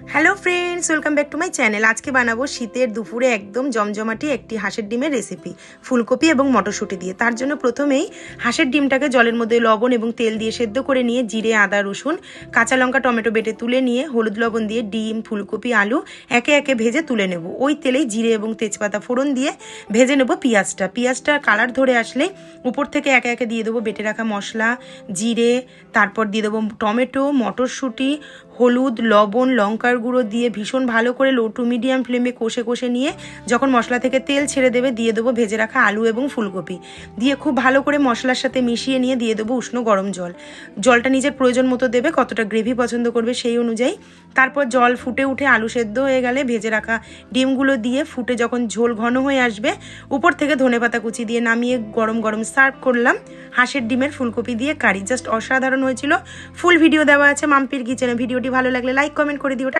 Hello friends welcome back to my channel আজকে বানাবো শীতের দুপুরে একদম জমজমাটি একটি হাঁসের ডিমের রেসিপি ফুলকপি এবং মটরশুঁটি দিয়ে। তার জন্য প্রথমেই হাঁসের ডিমটাকে জলের মধ্যে লবণ এবং তেল দিয়ে সেদ্ধ করে নিয়ে জিরে, আদা, রসুন, কাঁচা লঙ্কা, টমেটো বেটে তুলে নিয়ে হলুদ লবণ দিয়ে ডিম, ফুলকপি, আলু একে একে ভেজে তুলে নেব। ওই তেলেই জিরে এবং তেজপাতা ফোড়ন দিয়ে ভেজে নেব পেঁয়াজটা। পেঁয়াজটা কালার ধরে আসলে উপর থেকে একে একে দিয়ে দেবো বেটে রাখা মশলা, জিরে, তারপর দিয়ে দেবো টমেটো, মটরশুঁটি হলুদ, লবণ, লঙ্কার গুঁড়ো দিয়ে ভীষণ ভালো করে লো টু মিডিয়াম ফ্লেমে কষে কষে নিয়ে যখন মশলা থেকে তেল ছেড়ে দেবে দিয়ে দেবো ভেজে রাখা আলু এবং ফুলকপি। দিয়ে খুব ভালো করে মশলার সাথে মিশিয়ে নিয়ে দিয়ে দেবো উষ্ণ গরম জল। জলটা নিজের প্রয়োজন মতো দেবে, কতটা গ্রেভি পছন্দ করবে সেই অনুযায়ী। তারপর জল ফুটে উঠে আলু সেদ্ধ হয়ে গেলে ভেজে রাখা ডিমগুলো দিয়ে ফুটে যখন ঝোল ঘন হয়ে আসবে, উপর থেকে ধনেপাতা কুচি দিয়ে নামিয়ে গরম গরম সার্ভ করলাম। হাঁসের ডিমের ফুলকপি দিয়ে কারি। জাস্ট অসাধারণ হয়েছিল। ফুল ভিডিও দেওয়া আছে মাম্পির কিচেনে ভিডিওটি ভালো লাগলে লাইক কমেন্ট করে দিও।